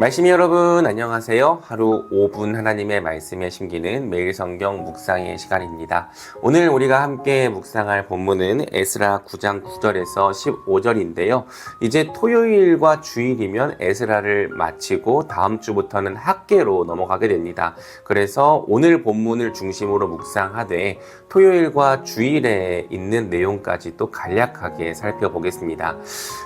말씀이 여러분 안녕하세요. 하루 5분 하나님의 말씀에 심기는 매일 성경 묵상의 시간입니다. 오늘 우리가 함께 묵상할 본문은 에스라 9장 9절에서 15절인데요. 이제 토요일과 주일이면 에스라를 마치고 다음 주부터는 학계로 넘어가게 됩니다. 그래서 오늘 본문을 중심으로 묵상하되 토요일과 주일에 있는 내용까지 또 간략하게 살펴보겠습니다.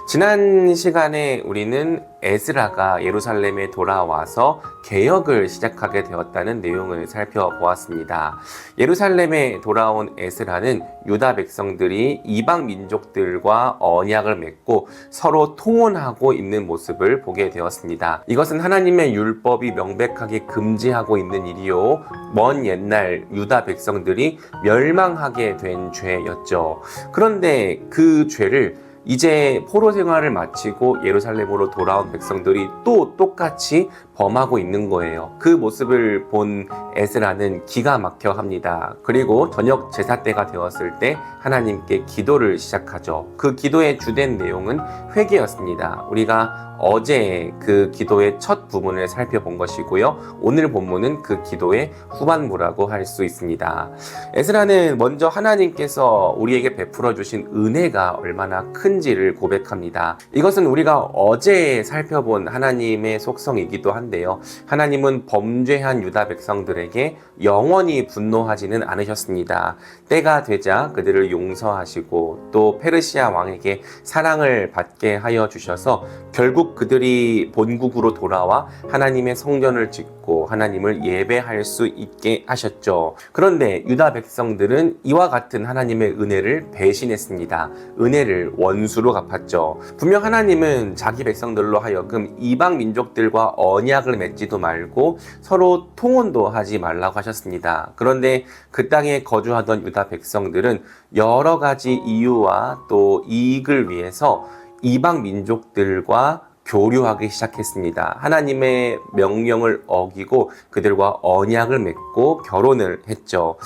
지난 시간에 우리는 에스라가 예루살렘에 돌아와서 개혁을 시작하게 되었다는 내용을 살펴보았습니다. 예루살렘에 돌아온 에스라는 유다 백성들이 이방 민족들과 언약을 맺고 서로 통혼하고 있는 모습을 보게 되었습니다. 이것은 하나님의 율법이 명백하게 금지하고 있는 일이요. 먼 옛날 유다 백성들이 멸망하게 된 죄였죠. 그런데 그 죄를 이제 포로 생활을 마치고 예루살렘으로 돌아온 백성들이 또 똑같이 범하고 있는 거예요. 그 모습을 본 에스라는 기가 막혀 합니다. 그리고 저녁 제사 때가 되었을 때 하나님께 기도를 시작하죠. 그 기도의 주된 내용은 회개였습니다. 우리가 어제 그 기도의 첫 부분을 살펴본 것이고요. 오늘 본문은 그 기도의 후반부라고 할 수 있습니다. 에스라는 먼저 하나님께서 우리에게 베풀어 주신 은혜가 얼마나 큰지를 고백합니다. 이것은 우리가 어제 살펴본 하나님의 속성이기도 한데요. 하나님은 범죄한 유다 백성들에게 영원히 분노하지는 않으셨습니다. 때가 되자 그들을 용서하시고 또 페르시아 왕에게 사랑을 받게 하여 주셔서 결국 그들이 본국으로 돌아와 하나님의 성전을 짓고 하나님을 예배할 수 있게 하셨죠. 그런데 유다 백성들은 이와 같은 하나님의 은혜를 배신했습니다. 은혜를 원수로 갚았죠. 분명 하나님은 자기 백성들로 하여금 이방 민족들과 언약을 맺지도 말고 서로 통혼도 하지 말라고 하셨습니다. 그런데 그 땅에 거주하던 유다 백성들은 여러 가지 이유와 또 이익을 위해서 이방 민족들과 교류하기 시작했습니다. 하나님의 명령을 어기고 그들과 언약을 맺고 결혼을 했죠.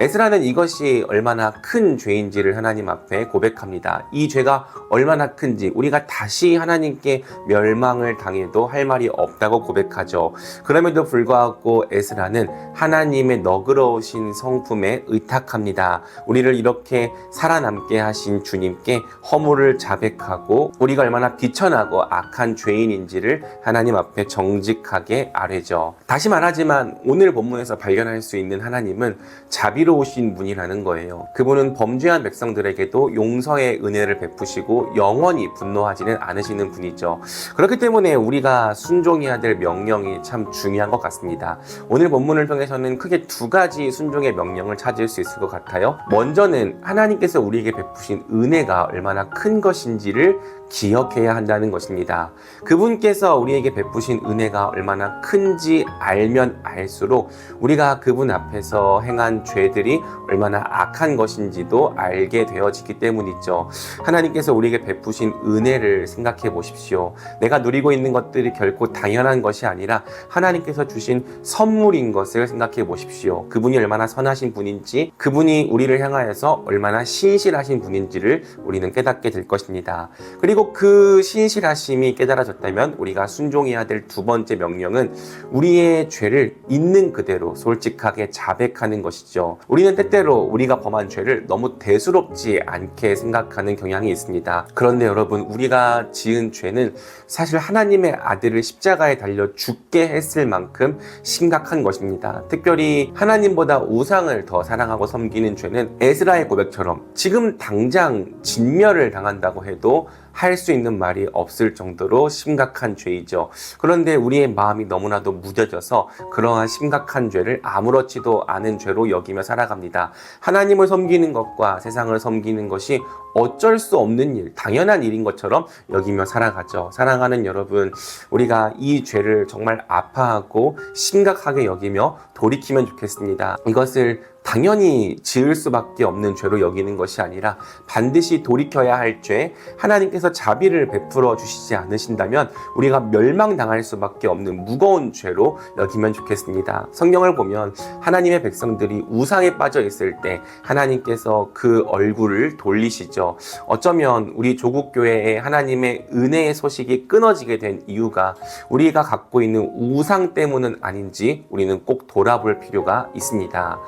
에스라는 이것이 얼마나 큰 죄인지를 하나님 앞에 고백합니다. 이 죄가 얼마나 큰지 우리가 다시 하나님께 멸망을 당해도 할 말이 없다고 고백하죠. 그럼에도 불구하고 에스라는 하나님의 너그러우신 성품에 의탁합니다. 우리를 이렇게 살아남게 하신 주님께 허물을 자백하고 우리가 얼마나 비천하고 악한 죄인인지를 하나님 앞에 정직하게 아뢰죠. 다시 말하지만 오늘 본문에서 발견할 수 있는 하나님은 자비 자비로우신 분이라는 거예요. 그분은 범죄한 백성들에게도 용서의 은혜를 베푸시고 영원히 분노하지는 않으시는 분이죠. 그렇기 때문에 우리가 순종해야 될 명령이 참 중요한 것 같습니다. 오늘 본문을 통해서는 크게 두 가지 순종의 명령을 찾을 수 있을 것 같아요. 먼저는 하나님께서 우리에게 베푸신 은혜가 얼마나 큰 것인지를 기억해야 한다는 것입니다. 그분께서 우리에게 베푸신 은혜가 얼마나 큰지 알면 알수록 우리가 그분 앞에서 행한 죄 들이 얼마나 악한 것인지도 알게 되어지기 때문이죠. 하나님께서 우리에게 베푸신 은혜를 생각해 보십시오. 내가 누리고 있는 것들이 결코 당연한 것이 아니라 하나님께서 주신 선물인 것을 생각해 보십시오. 그분이 얼마나 선하신 분인지, 그분이 우리를 향하여서 얼마나 신실하신 분인지를 우리는 깨닫게 될 것입니다. 그리고 그 신실하심이 깨달아졌다면 우리가 순종해야 될 두 번째 명령은 우리의 죄를 있는 그대로 솔직하게 자백하는 것이죠. 우리는 때때로 우리가 범한 죄를 너무 대수롭지 않게 생각하는 경향이 있습니다. 그런데 여러분, 우리가 지은 죄는 사실 하나님의 아들을 십자가에 달려 죽게 했을 만큼 심각한 것입니다. 특별히 하나님보다 우상을 더 사랑하고 섬기는 죄는 에스라의 고백처럼 지금 당장 진멸을 당한다고 해도 할 수 있는 말이 없을 정도로 심각한 죄이죠. 그런데 우리의 마음이 너무나도 무뎌져서 그러한 심각한 죄를 아무렇지도 않은 죄로 여기며 살아갑니다. 하나님을 섬기는 것과 세상을 섬기는 것이 어쩔 수 없는 일, 당연한 일인 것처럼 여기며 살아가죠. 사랑하는 여러분, 우리가 이 죄를 정말 아파하고 심각하게 여기며 돌이키면 좋겠습니다. 이것을 당연히 지을 수밖에 없는 죄로 여기는 것이 아니라 반드시 돌이켜야 할 죄, 하나님께서 자비를 베풀어 주시지 않으신다면 우리가 멸망당할 수밖에 없는 무거운 죄로 여기면 좋겠습니다. 성경을 보면 하나님의 백성들이 우상에 빠져 있을 때 하나님께서 그 얼굴을 돌리시죠. 어쩌면 우리 조국 교회에 하나님의 은혜의 소식이 끊어지게 된 이유가 우리가 갖고 있는 우상 때문은 아닌지 우리는 꼭 돌아볼 필요가 있습니다.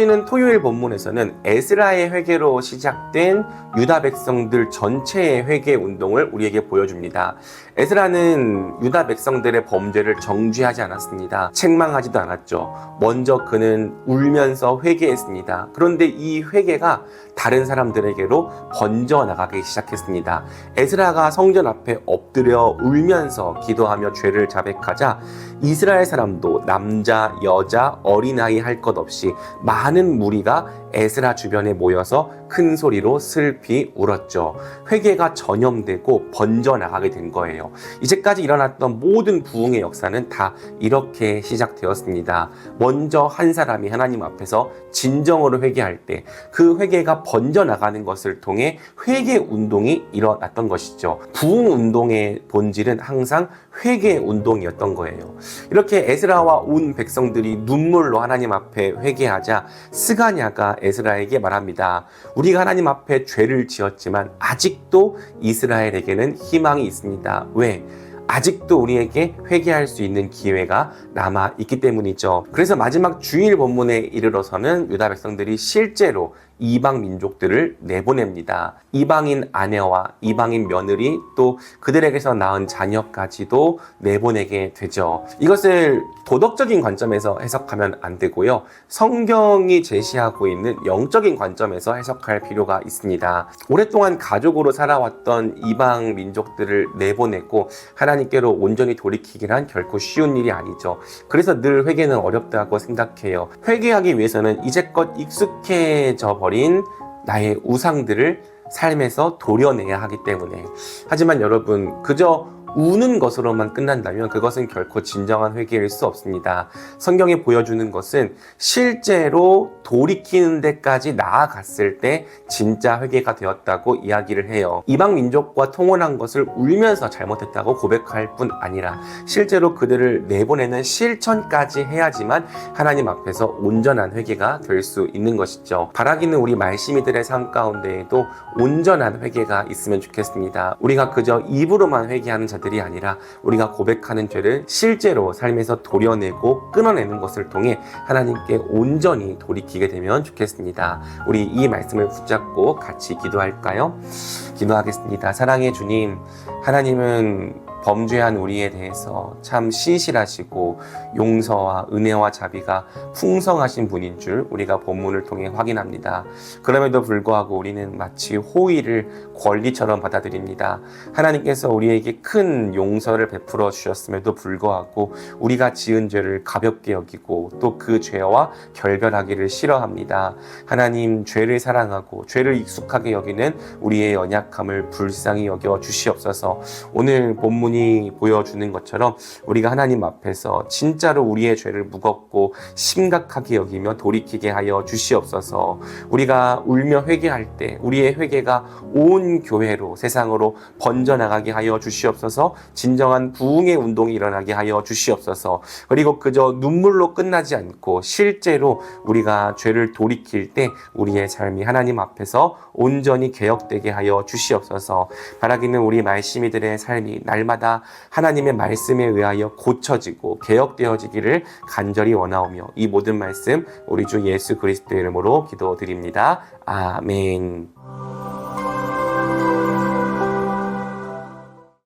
이어지는 토요일 본문에서는 에스라의 회개로 시작된 유다 백성들 전체의 회개 운동을 우리에게 보여줍니다. 에스라는 유다 백성들의 범죄를 정죄하지 않았습니다. 책망하지도 않았죠. 먼저 그는 울면서 회개했습니다. 그런데 이 회개가 다른 사람들에게로 번져 나가기 시작했습니다. 에스라가 성전 앞에 엎드려 울면서 기도하며 죄를 자백하자 이스라엘 사람도 남자, 여자, 어린아이 할 것 없이 많은 무리가 에스라 주변에 모여서 큰 소리로 슬피 울었죠. 회개가 전염되고 번져 나가게 된 거예요. 이제까지 일어났던 모든 부흥의 역사는 다 이렇게 시작되었습니다. 먼저 한 사람이 하나님 앞에서 진정으로 회개할 때 그 회개가 번져 나가는 것을 통해 회개 운동이 일어났던 것이죠. 부흥 운동의 본질은 항상 회개 운동이었던 거예요. 이렇게 에스라와 온 백성들이 눈물로 하나님 앞에 회개하자 스가냐가 에스라에게 말합니다. 우리가 하나님 앞에 죄를 지었지만 아직도 이스라엘에게는 희망이 있습니다. 왜? 아직도 우리에게 회개할 수 있는 기회가 남아 있기 때문이죠. 그래서 마지막 주일 본문에 이르러서는 유다 백성들이 실제로 이방 민족들을 내보냅니다. 이방인 아내와 이방인 며느리 또 그들에게서 낳은 자녀까지도 내보내게 되죠. 이것을 도덕적인 관점에서 해석하면 안 되고요. 성경이 제시하고 있는 영적인 관점에서 해석할 필요가 있습니다. 오랫동안 가족으로 살아왔던 이방 민족들을 내보내고 하나님께로 온전히 돌이키기란 결코 쉬운 일이 아니죠. 그래서 늘 회개는 어렵다고 생각해요. 회개하기 위해서는 이제껏 익숙해져 버린 나의 우상들을 삶에서 도려내야 하기 때문에. 하지만 여러분, 그저 우는 것으로만 끝난다면 그것은 결코 진정한 회개일 수 없습니다. 성경이 보여주는 것은 실제로 돌이키는 데까지 나아갔을 때 진짜 회개가 되었다고 이야기를 해요. 이방 민족과 통혼한 것을 울면서 잘못했다고 고백할 뿐 아니라 실제로 그들을 내보내는 실천까지 해야지만 하나님 앞에서 온전한 회개가 될 수 있는 것이죠. 바라기는 우리 말씀이들의 삶 가운데에도 온전한 회개가 있으면 좋겠습니다. 우리가 그저 입으로만 회개하는 자 들이 아니라 우리가 고백하는 죄를 실제로 삶에서 도려내고 끊어내는 것을 통해 하나님께 온전히 돌이키게 되면 좋겠습니다. 우리 이 말씀을 붙잡고 같이 기도할까요? 기도하겠습니다. 사랑의 주님, 하나님은 범죄한 우리에 대해서 참 신실하시고 용서와 은혜와 자비가 풍성하신 분인 줄 우리가 본문을 통해 확인합니다. 그럼에도 불구하고 우리는 마치 호의를 권리처럼 받아들입니다. 하나님께서 우리에게 큰 용서를 베풀어 주셨음에도 불구하고 우리가 지은 죄를 가볍게 여기고 또 그 죄와 결별하기를 싫어합니다. 하나님 죄를 사랑하고 죄를 익숙하게 여기는 우리의 연약함을 불쌍히 여겨 주시옵소서. 오늘 본문 본문이 보여주는 것처럼 우리가 하나님 앞에서 진짜로 우리의 죄를 무겁고 심각하게 여기며 돌이키게 하여 주시옵소서. 우리가 울며 회개할 때 우리의 회개가 온 교회로 세상으로 번져나가게 하여 주시옵소서. 진정한 부흥의 운동이 일어나게 하여 주시옵소서. 그리고 그저 눈물로 끝나지 않고 실제로 우리가 죄를 돌이킬 때 우리의 삶이 하나님 앞에서 온전히 개혁되게 하여 주시옵소서. 바라기는 우리 말씀이들의 삶이 날마다 날마다 하나님의 말씀에 의하여 고쳐지고 개혁되어지기를 간절히 원하오며 이 모든 말씀 우리 주 예수 그리스도의 이름으로 기도드립니다. 아멘.